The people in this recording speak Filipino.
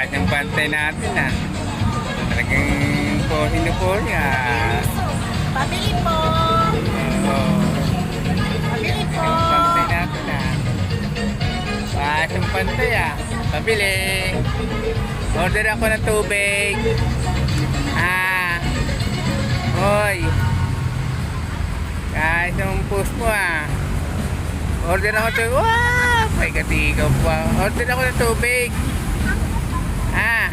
Ah, yung bantay natin ah. Na pohin ah. Pabili po! Oo. Pabili po! Yung bantay natin ah. Ah, yung bantay ah. Pabili. Order ako ng tubig. Ah. Hoy. Kahit yung post mo ah. Order ako to. Wow! May katigaw pa. Order ako ng tubig. Ah.